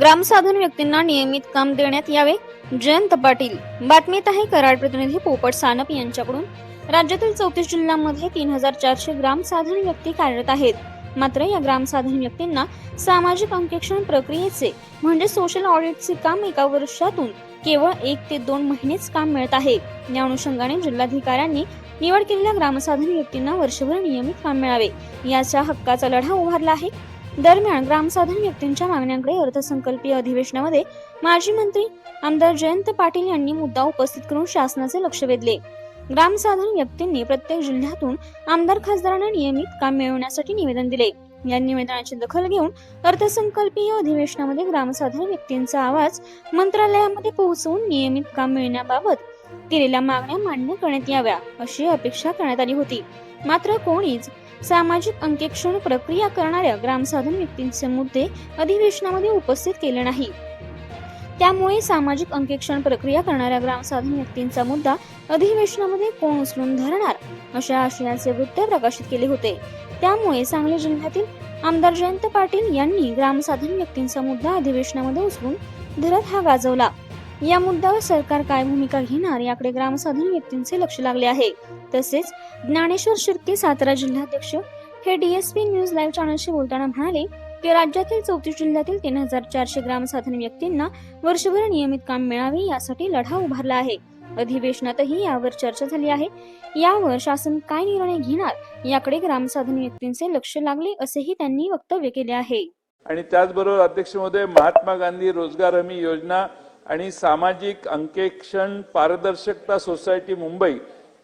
ग्रामसाधन व्यक्तींना नियमित काम देण्यात यावे जयंत पाटील. बातमीत आहे कराड प्रतिनिधी पोपट सानप यांच्याकडून. राज्यातील चौतीस जिल्ह्यांमध्ये तीन हजार चारशे ग्रामसाधन व्यक्ती कार्यरत आहेत. मात्र या ग्रामसाधन व्यक्तींना सामाजिक अंकेक्षण प्रक्रियेचे म्हणजे सोशल ऑडिटचे काम एका वर्षातून केवळ एक ते दोन महिनेच काम मिळत आहे. या अनुषंगाने जिल्हाधिकाऱ्यांनी निवड केलेल्या ग्रामसाधन व्यक्तींना वर्षभर नियमित काम मिळावे. याच्या हक्काचा लढा उभारला आहे. दरम्यान ग्रामसाधन व्यक्तींच्या मागण्यांकडे अर्थसंकल्पीय अधिवेशनामध्ये माजी मंत्री आमदार जयंत पाटील यांनी मुद्दा उपस्थित करून शासनाचे लक्ष वेधले. ग्रामसाधन व्यक्तींनी प्रत्येक जिल्ह्यातून आमदार खासदारांना नियमित काम मिळवण्यासाठी निवेदन दिले. या निवेदनाची दखल घेऊन अर्थसंकल्पीय अधिवेशनामध्ये ग्रामसाधन व्यक्तींचा आवाज मंत्रालयामध्ये पोहोचवून नियमित काम मिळण्याबाबत केलेल्या मागण्या मान्य करण्यात याव्या अशी अपेक्षा करण्यात आली होती. मात्र कोणीच सामाजिक अंकेक्षण प्रक्रिया करणाऱ्या ग्रामसाधन व्यक्तींचे मुद्दे अधिवेशनामध्ये उपस्थित केले नाही. त्यामुळे सामाजिक अंकेक्षण प्रक्रिया करणाऱ्या ग्रामसाधन व्यक्तींचा मुद्दा अधिवेशनामध्ये कोण उचलून धरणार अशा आशयाचे वृत्त प्रकाशित केले होते. त्यामुळे सांगली जिल्ह्यातील आमदार जयंत पाटील यांनी ग्रामसाधन व्यक्तींचा मुद्दा अधिवेशनामध्ये उचलून धरत हा गाजवला. या मुद्द्यावर सरकार काय भूमिका घेणार याकडे ग्रामसाधन व्यक्तींचे लक्ष लागले आहे. तसेच ज्ञानेश्वर शिर्के सातारा जिल्हाध्यक्ष हे डीएसपी न्यूज लाईव्ह चॅनलशी बोलताना म्हणाले की राज्यातील चौतीस जिल्ह्यातील तीन हजार चारशे ग्रामसाधन व्यक्तींना वर्षभर नियमित काम मिळावे यासाठी लढा उभारला आहे. अधिवेशनातही यावर चर्चा झाली आहे. यावर शासन काय निर्णय घेणार याकडे ग्रामसाधन व्यक्तींचे लक्ष लागले असेही त्यांनी वक्तव्य केले आहे. आणि त्याचबरोबर अध्यक्ष महोदय महात्मा गांधी रोजगार हमी योजना आणि सामाजिक अंकेक्षण पारदर्शकता सोसायटी मुंबई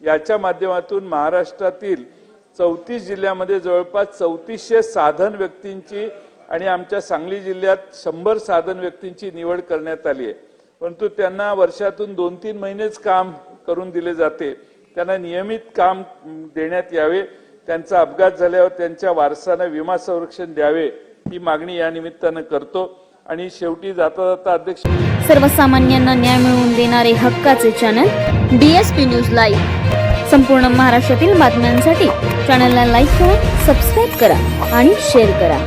याच्या माध्यमातून महाराष्ट्रातील चौतीस जिल्ह्यामध्ये जवळपास चौतीसशे साधन व्यक्तींची आणि आमच्या सांगली जिल्ह्यात शंभर साधन व्यक्तींची निवड करण्यात आली आहे. परंतु त्यांना वर्षातून दोन तीन महिनेच काम करून दिले जाते. त्यांना नियमित काम देण्यात यावे. त्यांचा अपघात झाल्यावर त्यांच्या वारसांना विमा संरक्षण द्यावे ही मागणी या निमित्तानं करतो. आणि शेवटी जाता जाता अध्यक्ष सर्वसामान्यांना न्याय मिळवून देणारे हक्काचे चॅनल डीएसपी न्यूज लाईव्ह संपूर्ण महाराष्ट्रातील बातम्यांसाठी चॅनलला लाईक करा सबस्क्राईब करा आणि शेअर करा.